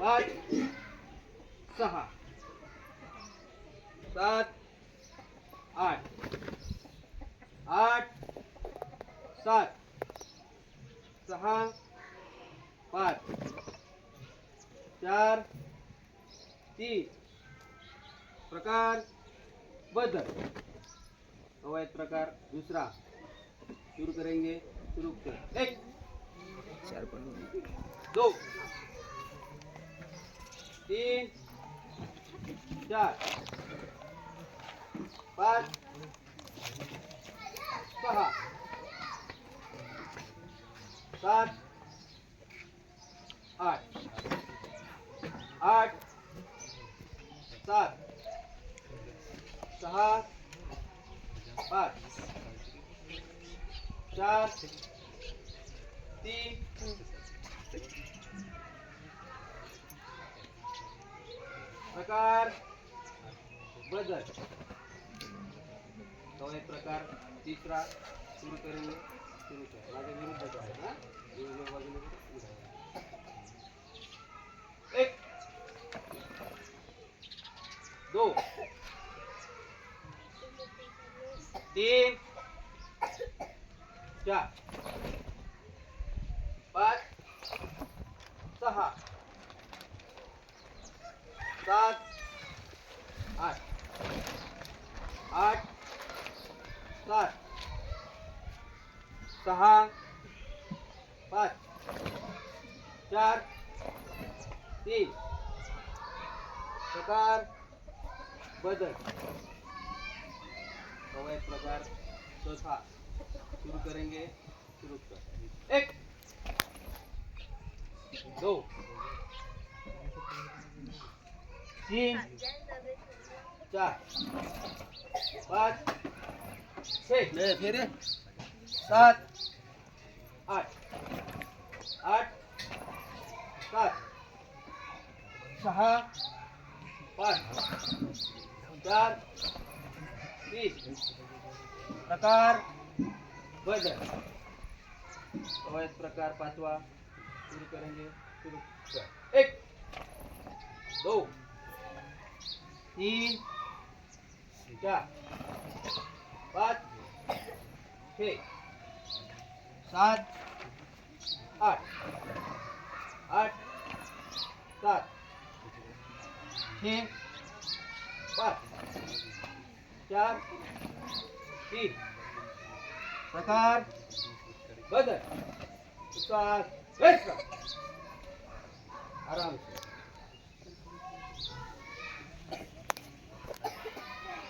पाच सहा सात आठ आठ सात सहा पाच चार तीन. प्रकार बदल. कवायत प्रकार दूसरा. शुरू करेंगे. शुरू कर. एक चार पण दो तीन चार पाच सहा सात आठ आठ सात सहा पाच चार प्रकार बदल तो एक प्रकार तीसरा शुरू करेंगे शुरू कर माझ्या विरुद्ध आहे ना विरुद्ध बाजूने उभा आहे. एक दो तीन चार सात, आठ आठ, सात, सहा, पाच, चार, तीन, प्रकार, बदल. कवायत प्रकार, चौथा. शुरू करेंगे शुरू कर एक दो तीन, चार, पाँच, छः फिर सात, आठ आठ, सात सहा पाँच, चार, तीन, प्रकार बदल कवायत प्रकार पाचवा शुरू करेंगे। शुरू एक, दो तीन चार पाच, छः, सात, आठ। आठ, सात, छः, पाँच, चार, तीन। प्रकार, बदल। सात आराम से।